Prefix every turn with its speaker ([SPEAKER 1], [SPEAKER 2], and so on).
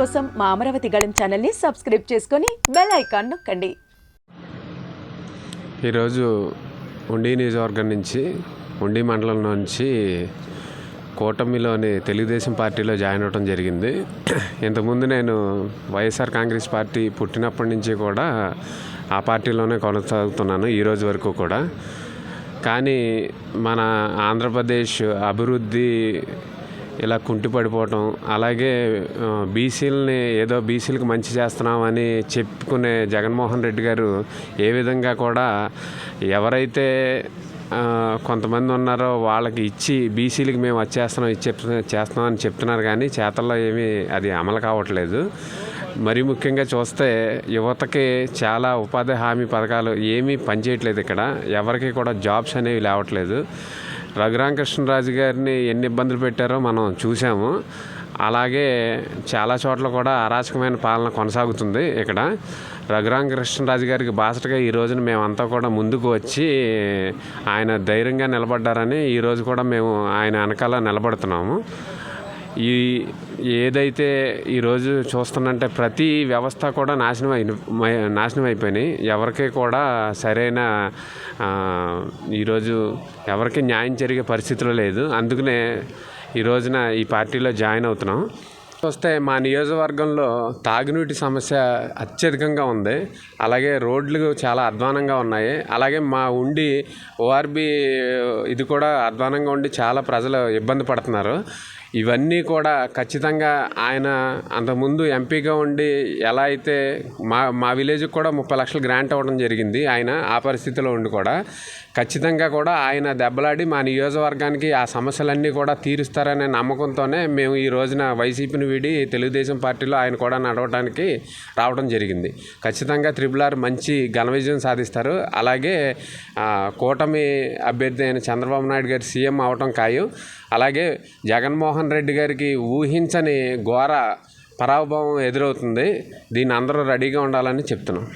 [SPEAKER 1] కోసం మా అమరావతి గళం ఛానల్ని సబ్స్క్రైబ్ చేసుకొని బెల్ ఐకాన్ నొక్కండి.
[SPEAKER 2] ఈరోజు ఉండి నియోజకవర్గం నుంచి ఉండి మండలం నుంచి కూటమిలోని తెలుగుదేశం పార్టీలో జాయిన్ అవ్వడం జరిగింది. ఇంతకుముందు నేను వైఎస్ఆర్ కాంగ్రెస్ పార్టీ పుట్టినప్పటి నుంచి కూడా ఆ పార్టీలోనే కొనసాగుతున్నాను ఈరోజు వరకు కూడా. కానీ మన ఆంధ్రప్రదేశ్ అభివృద్ధి ఇలా కుంటిపడిపోవటం అలాగే బీసీలని ఏదో బీసీలకు మంచి చేస్తున్నామని చెప్పుకునే జగన్మోహన్ రెడ్డి గారు ఏ విధంగా కూడా ఎవరైతే కొంతమంది ఉన్నారో వాళ్ళకి ఇచ్చి బీసీలకి మేము వచ్చేస్తున్నాం ఇచ్చి చేస్తున్నాం అని చెప్తున్నారు కానీ చేతల్లో ఏమీ అది అమలు కావట్లేదు. మరి ముఖ్యంగా చూస్తే యువతకి చాలా ఉపాధి హామీ పథకాలు ఏమీ పనిచేయట్లేదు ఇక్కడ. ఎవరికి కూడా జాబ్స్ అనేవి లేవట్లేదు. రఘురామకృష్ణరాజు గారిని ఎన్ని ఇబ్బందులు పెట్టారో మనం చూసాము అలాగే చాలా చోట్ల కూడా అరాచకమైన పాలన కొనసాగుతుంది ఇక్కడ. రఘురామకృష్ణరాజు గారికి బాసటగా ఈ రోజున మేమంతా కూడా ముందుకు వచ్చి ఆయన ధైర్యంగా నిలబడ్డారని ఈరోజు కూడా మేము ఆయన వెనకాల నిలబడుతున్నాము. ఈ ఏదైతే ఈరోజు చూస్తున్నంటే ప్రతి వ్యవస్థ కూడా నాశనం అయిన నాశనం అయిపోయినాయి. ఎవరికి కూడా సరైన ఈరోజు ఎవరికి న్యాయం జరిగే పరిస్థితిలో లేదు. అందుకనే ఈ రోజున ఈ పార్టీలో జాయిన్ అవుతున్నాం. వస్తే మా నియోజకవర్గంలో తాగునీటి సమస్య అత్యధికంగా ఉంది. అలాగే రోడ్లు చాలా అధ్వానంగా ఉన్నాయి. అలాగే మా ఉండి ఓఆర్బి ఇది కూడా అధ్వానంగా ఉండి చాలా ప్రజలు ఇబ్బంది పడుతున్నారు. ఇవన్నీ కూడా ఖచ్చితంగా ఆయన అంతకుముందు ఎంపీగా ఉండి ఎలా అయితే మా మా విలేజ్కి కూడా ముప్పై లక్షలు గ్రాంట్ అవ్వడం జరిగింది ఆయన ఆ పరిస్థితిలో ఉండి కూడా ఖచ్చితంగా కూడా ఆయన దెబ్బలాడి మా నియోజకవర్గానికి ఆ సమస్యలన్నీ కూడా తీరుస్తారనే నమ్మకంతోనే మేము ఈ రోజున వైసీపీని వీడి తెలుగుదేశం పార్టీలో ఆయన కూడా నడవడానికి రావడం జరిగింది. ఖచ్చితంగా త్రిబుల్ ఆర్ మంచి ఘన విజయం సాధిస్తారు. అలాగే కూటమి అభ్యర్థి అయిన చంద్రబాబు నాయుడు గారు సీఎం అవటం ఖాయం. అలాగే జగన్మోహన్ జగన్మోహన్ రెడ్డి గారికి ఊహించని ఘోర పరాభవం ఎదురవుతుంది. దీన్ని అందరూ రెడీగా ఉండాలని చెప్తున్నాం.